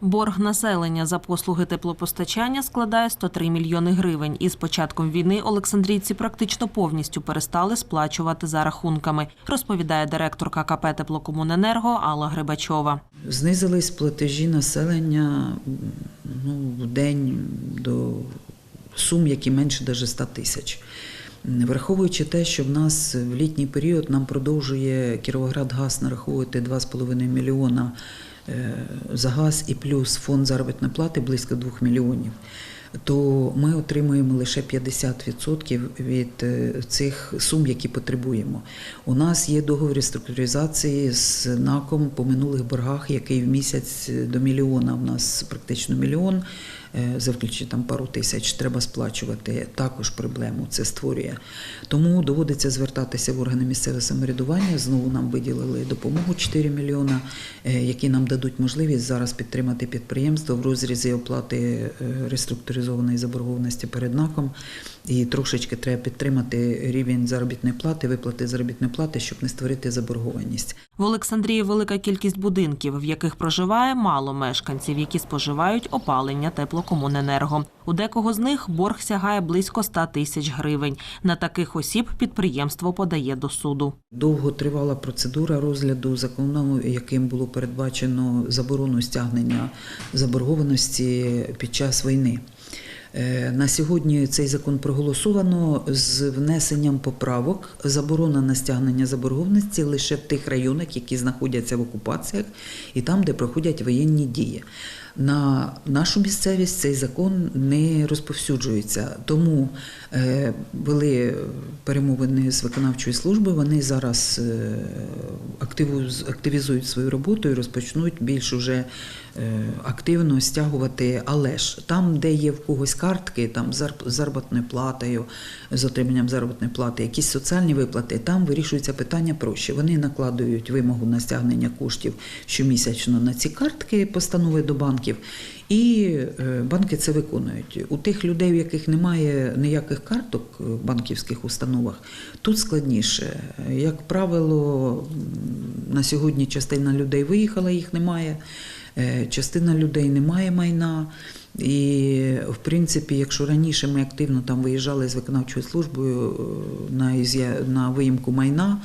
Борг населення за послуги теплопостачання складає 103 мільйони гривень. І з початком війни Олександрійці практично повністю перестали сплачувати за рахунками, розповідає директорка КП «Теплокомуненерго» Алла Грибачова. Знизились платежі населення ну, в день до сум, які менше навіть 100 тисяч. Враховуючи те, що в нас в літній період нам продовжує Кіровоградгаз нараховувати 2,5 мільйона е, за газ і плюс фонд заробітної плати близько 2 мільйонів, то ми отримуємо лише 50% від е, цих сум, які потребуємо. У нас є договір реструктуризації з НАКом по минулих боргах, який в місяць до мільйона. У нас практично мільйон. е, За там пару тисяч треба сплачувати. Також проблему це створює. Тому доводиться звертатися в органи місцевого самоврядування. Знову нам виділили допомогу 4 мільйона, е, які нам дадуть можливість зараз підтримати підприємство в розрізі оплати е, реструктуризованої заборгованості перед НАКом. І трошечки треба підтримати рівень заробітної плати, виплати заробітної плати, щоб не створити заборгованість. В Олександрії велика кількість будинків, в яких проживає мало мешканців, які споживають опалення теплокомуненерго. У декого з них борг сягає близько 100 тисяч гривень. На таких осіб підприємство подає до суду. Довго тривала процедура розгляду закону, яким було передбачено заборону стягнення заборгованості під час війни. Е, На сьогодні цей закон проголосовано з внесенням поправок. Заборона на стягнення заборгованості лише в тих районах, які знаходяться в окупаціях, і там, де проходять воєнні дії. На нашу місцевість цей закон не розповсюджується. Тому е, були перемовини з виконавчою службою. Вони зараз е, активізують свою роботу і розпочнуть більш уже е, активно стягувати. Але ж там, де є в когось картки, там заробітною платою, з отриманням заробітної плати, якісь соціальні виплати, там вирішується питання проще. Вони накладують вимогу на стягнення коштів щомісячно на ці картки, постанови до банків, і е, банки це виконують. У тих людей, в яких немає ніяких карток в банківських установах, тут складніше. Як правило, на сьогодні частина людей виїхала, їх немає. Е, Частина людей не має майна. І, в принципі, якщо раніше ми активно там виїжджали з виконавчою службою е, на, на виїмку майна,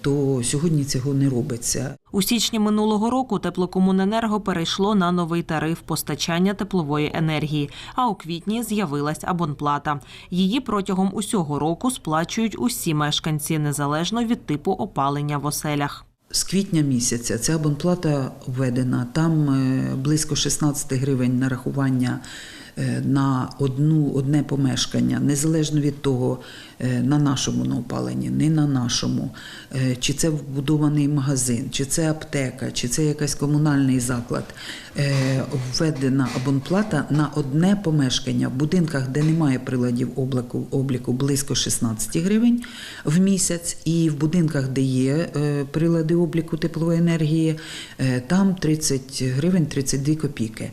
то сьогодні цього не робиться. У січні минулого року теплокомуненерго перейшло на новий тариф постачання теплової енергії, а у квітні з'явилась абонплата. Її протягом усього року сплачують усі мешканці незалежно від типу опалення в оселях. З квітня місяця ця абонплата введена. Там е, близько 16 гривень нарахування е, на одну, одне помешкання, незалежно від того, е, на нашому на опаленні, не на нашому, Е, чи це вбудований магазин, чи це аптека, чи це якийсь комунальний заклад. Е, Введена абонплата на одне помешкання в будинках, де немає приладів обліку, обліку близько 16 гривень в місяць, і в будинках, де є е, прилади обліку теплової енергії, е, там 30 гривень 32 копійки.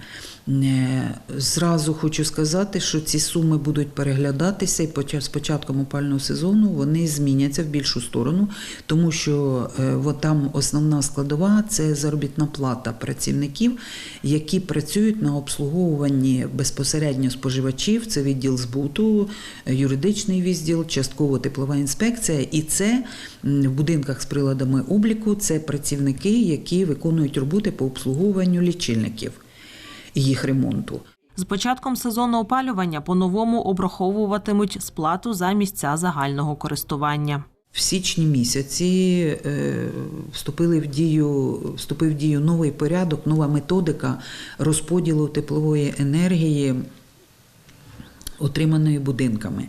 Зразу хочу сказати, що ці суми будуть переглядатися і з початком опального сезону вони зміняться в більшу сторону, тому що е, там основна складова це заробітна плата працівників, які працюють на обслуговуванні безпосередньо споживачів. Це відділ збуту, юридичний відділ, частково теплова інспекція. І це в будинках з приладами обліку це працівники, які виконують роботи по обслуговуванню лічильників і їх ремонту. З початком сезону опалювання по-новому обраховуватимуть сплату за місця загального користування. В січні місяці е, вступили в дію, вступив в дію новий порядок, нова методика розподілу теплової енергії, отриманої будинками.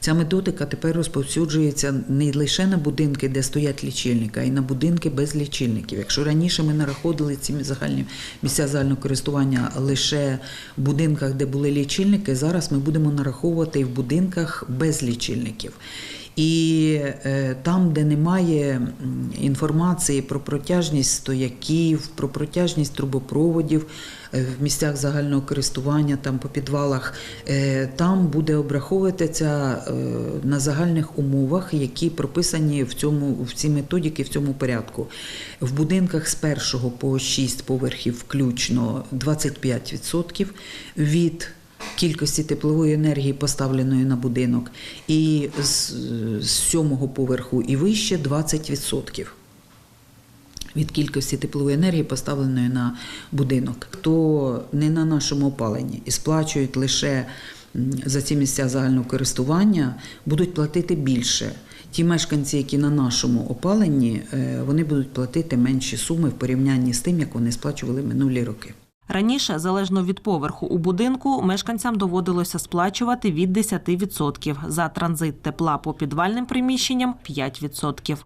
Ця методика тепер розповсюджується не лише на будинки, де стоять лічильники, а й на будинки без лічильників. Якщо раніше ми нараходили ці загальні місця загального користування лише в будинках, де були лічильники, зараз ми будемо нараховувати і в будинках без лічильників. І е, там, де немає інформації про протяжність стояків, про протяжність трубопроводів е, в місцях загального користування, там по підвалах, е, там буде обраховуватися на загальних умовах, які прописані в цьому в цій методіки, в цьому порядку. В будинках з першого по 6 поверхів включно 25% від кількості теплової енергії, поставленої на будинок, і з, сьомого поверху і вище 20% від кількості теплової енергії, поставленої на будинок. Хто не на нашому опаленні і сплачують лише за ці місця загального користування, будуть платити більше. Ті мешканці, які на нашому опаленні, е, вони будуть платити менші суми в порівнянні з тим, як вони сплачували минулі роки. Раніше, залежно від поверху у будинку, мешканцям доводилося сплачувати від 10%, за транзит тепла по підвальним приміщенням 5%.